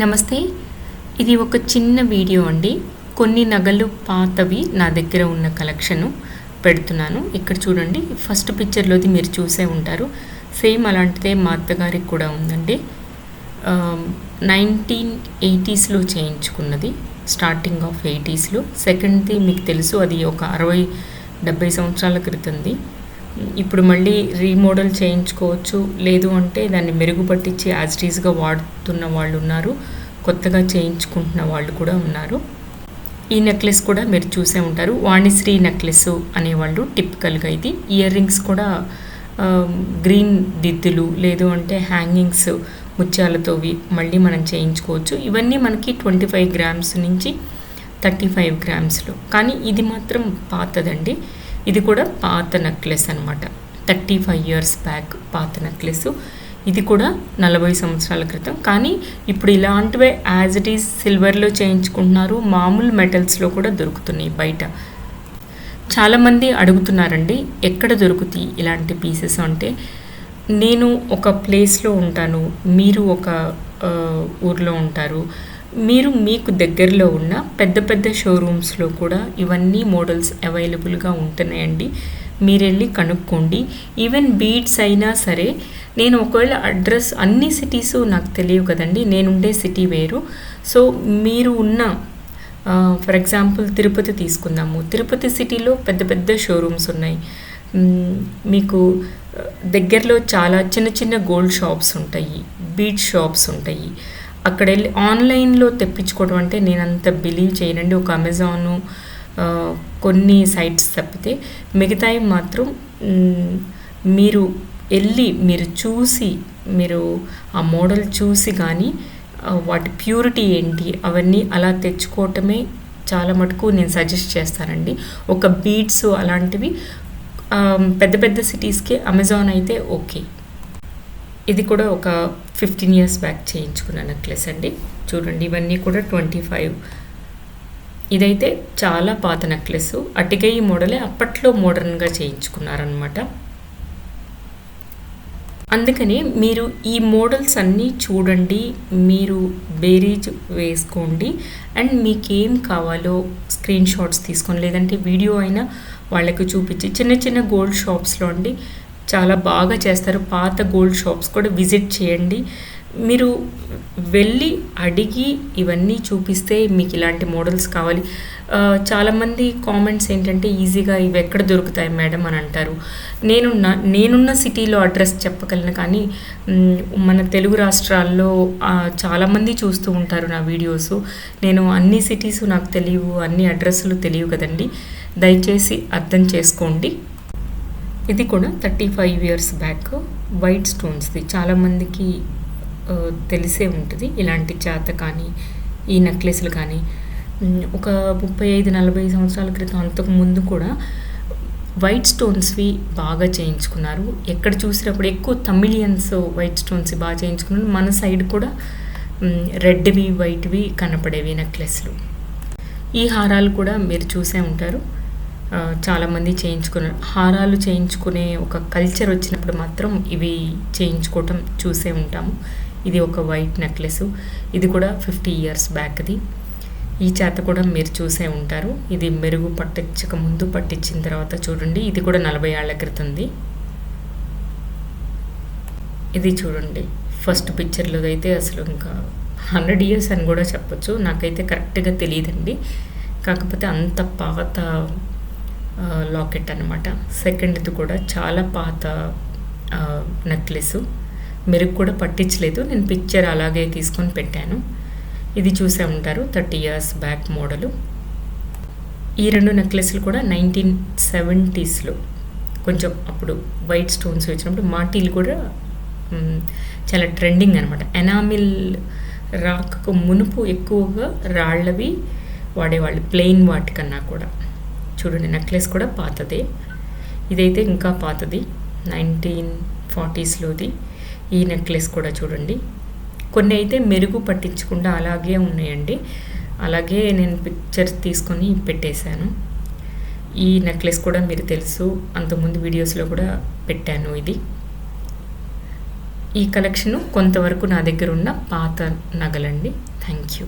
నమస్తే. ఇది ఒక చిన్న వీడియో అండి. కొన్ని నగలు పాతవి నా దగ్గర ఉన్న కలెక్షను పెడుతున్నాను. ఇక్కడ చూడండి ఫస్ట్ పిక్చర్లోది మీరు చూసే ఉంటారు. సేమ్ అలాంటిదే మా అత్తగారికి కూడా ఉందండి. నైన్టీన్ ఎయిటీస్లో చేయించుకున్నది స్టార్టింగ్ ఆఫ్ ఎయిటీస్లో సెకండ్ది మీకు తెలుసు అది ఒక అరవై డెబ్బై సంవత్సరాల క్రితంది. ఇప్పుడు మళ్ళీ రీమోడల్ చేయించుకోవచ్చు. లేదు అంటే దాన్ని మెరుగుపట్టించి యాజ్ టీజ్గా వాడుతున్న వాళ్ళు ఉన్నారు. కొత్తగా చేయించుకుంటున్న వాళ్ళు కూడా ఉన్నారు. ఈ నెక్లెస్ కూడా మీరు చూసే ఉంటారు. వాణిశ్రీ నెక్లెస్ అనేవాళ్ళు టిపికల్గా ఇది. ఇయర్ రింగ్స్ కూడా um, గ్రీన్ దిద్దులు లేదు అంటే హ్యాంగింగ్స్ ముత్యాలతోవి మళ్ళీ మనం చేయించుకోవచ్చు. ఇవన్నీ మనకి ట్వంటీ ఫైవ్ గ్రామ్స్ నుంచి థర్టీ ఫైవ్ గ్రామ్స్లో కానీ ఇది మాత్రం పాతదండి. ఇది కూడా పాత నెక్లెస్ అనమాట థర్టీ ఫైవ్ ఇయర్స్ బ్యాక్ పాత నెక్లెస్ ఇది కూడా నలభై సంవత్సరాల క్రితం. కానీ ఇప్పుడు ఇలాంటివే యాజ్ ఇట్ ఈస్ సిల్వర్లో చేయించుకుంటున్నారు. మామూలు మెటల్స్లో కూడా దొరుకుతున్నాయి బయట. చాలామంది అడుగుతున్నారండి ఎక్కడ దొరుకుతాయి ఇలాంటి పీసెస్ అంటే? నేను ఒక ప్లేస్లో ఉంటాను. మీరు ఒక ఊర్లో ఉంటారు. మీరు మీకు దగ్గరలో ఉన్న పెద్ద పెద్ద షోరూమ్స్లో కూడా ఇవన్నీ మోడల్స్ అవైలబుల్గా ఉంటున్నాయండి. మీరు వెళ్ళి కనుక్కోండి. ఈవెన్ బీడ్స్ అయినా సరే నేను ఒకవేళ అడ్రస్ అన్ని సిటీస్ నాకు తెలియవు కదండి. నేనుండే సిటీ వేరు. సో మీరు ఉన్న ఫర్ ఎగ్జాంపుల్ తిరుపతి తీసుకుందాము. తిరుపతి సిటీలో పెద్ద పెద్ద షోరూమ్స్ ఉన్నాయి. మీకు దగ్గరలో చాలా చిన్న చిన్న గోల్డ్ షాప్స్ ఉంటాయి. బీట్ షాప్స్ ఉంటాయి. అక్కడ వెళ్ళి ఆన్లైన్లో తెప్పించుకోవడం అంటే నేను అంత బిలీవ్ చేయనండి. ఒక అమెజాను కొన్ని సైట్స్ తప్పితే మిగతాయి మాత్రం మీరు వెళ్ళి మీరు చూసి మీరు ఆ మోడల్ చూసి కానీ వాటి ప్యూరిటీ ఏంటి అవన్నీ అలా తెచ్చుకోవటమే చాలా మటుకు నేను సజెస్ట్ చేస్తానండి. ఒక బీడ్స్ అలాంటివి పెద్ద పెద్ద సిటీస్కి అమెజాన్ అయితే ఓకే. ఇది కూడా ఒక ఫిఫ్టీన్ ఇయర్స్ బ్యాక్ చేయించుకున్న నెక్లెస్ అండి. చూడండి ఇవన్నీ కూడా ట్వంటీ ఫైవ్ ఇదైతే చాలా పాత నెక్లెస్ ఈ మోడలే అప్పట్లో మోడర్న్గా చేయించుకున్నారనమాట అందుకని మీరు ఈ మోడల్స్ అన్నీ చూడండి మీరు బేరీజ్ వేసుకోండి. అండ్ మీకు ఏం కావాలో స్క్రీన్ షాట్స్ తీసుకొని లేదంటే వీడియో అయినా వాళ్ళకి చూపించి చిన్న చిన్న గోల్డ్ షాప్స్లో అండి చాలా బాగా చేస్తారు. పాత గోల్డ్ షాప్స్ కూడా విజిట్ చేయండి. మీరు వెళ్ళి అడిగి ఇవన్నీ చూపిస్తే మీకు ఇలాంటి మోడల్స్ కావాలి. చాలామంది కామెంట్స్ ఏంటంటే ఈజీగా ఇవి ఎక్కడ దొరుకుతాయి మేడం? అని అంటారు. నేనున్న నేనున్న సిటీలో అడ్రస్ చెప్పగలను కానీ మన తెలుగు రాష్ట్రాల్లో చాలామంది చూస్తూ ఉంటారు నా వీడియోస్. నేను అన్ని సిటీస్ నాకు తెలియవు అన్ని అడ్రస్లు తెలియవు కదండి. దయచేసి అర్థం చేసుకోండి. ఇది కూడా thirty five years back white స్టోన్స్ది చాలామందికి తెలిసే ఉంటుంది. ఇలాంటి చేత కానీ ఈ నెక్లెస్లు కానీ. ఒక ముప్పై ఐదు నలభై సంవత్సరాల క్రితం అంతకు ముందు కూడా వైట్ స్టోన్స్వి బాగా చేయించుకున్నారు. ఎక్కడ చూసినప్పుడు ఎక్కువ తమిళియన్స్ వైట్ స్టోన్స్ బాగా చేయించుకున్నారు. మన సైడ్ కూడా రెడ్వి వైట్వి కనపడేవి నెక్లెస్లు ఈ హారాలు కూడా మీరు చూసే ఉంటారు. చాలామంది చేయించుకున్నారు హారాలు చేయించుకునే ఒక కల్చర్ వచ్చినప్పుడు మాత్రం ఇవి చేయించుకోవటం చూసే ఉంటాము. ఇది ఒక వైట్ నెక్లెస్ ఇది కూడా ఫిఫ్టీ ఇయర్స్ బ్యాక్ది ఈ చేత కూడా మీరు చూసే ఉంటారు. ఇది మెరుగు పట్టించక ముందు పట్టించిన తర్వాత చూడండి. ఇది కూడా నలభై ఏళ్ళ క్రితంది. ఇది చూడండి. ఫస్ట్ పిక్చర్లో అయితే అసలు ఇంకా హండ్రెడ్ ఇయర్స్ అని కూడా చెప్పొచ్చు. నాకైతే కరెక్ట్గా తెలియదండి. కాకపోతే అంత పాత లాకెట్ అనమాట సెకండ్ది కూడా చాలా పాత నెక్లెస్. మెరుగు కూడా పట్టించలేదు. నేను పిక్చర్ అలాగే తీసుకొని పెట్టాను. ఇది చూసే ఉంటారు థర్టీ ఇయర్స్ బ్యాక్ మోడలు. ఈ రెండు నెక్లెస్లు కూడా నైన్టీన్ సెవెంటీస్లో కొంచెం అప్పుడు వైట్ స్టోన్స్ వచ్చినప్పుడు మాటీలు కూడా చాలా ట్రెండింగ్ అనమాట ఎనామిల్ రాకకు మునుపు ఎక్కువగా రాళ్ళవి వాడేవాళ్ళు ప్లెయిన్ వాటికన్నా కూడా. చూడండి నెక్లెస్ కూడా పాతదే. ఇదైతే ఇంకా పాతది నైన్టీన్ ఫార్టీస్లోది ఈ నెక్లెస్ కూడా చూడండి. కొన్ని అయితే మెరుగు పట్టించకుండా అలాగే ఉన్నాయండి. అలాగే నేను పిక్చర్ తీసుకొని పెట్టేశాను. ఈ నెక్లెస్ కూడా మీరు తెలుసు అంతకుముందు వీడియోస్లో కూడా పెట్టాను ఇది. ఈ కలెక్షను కొంతవరకు నా దగ్గర ఉన్న పాత నగలండి. Thank you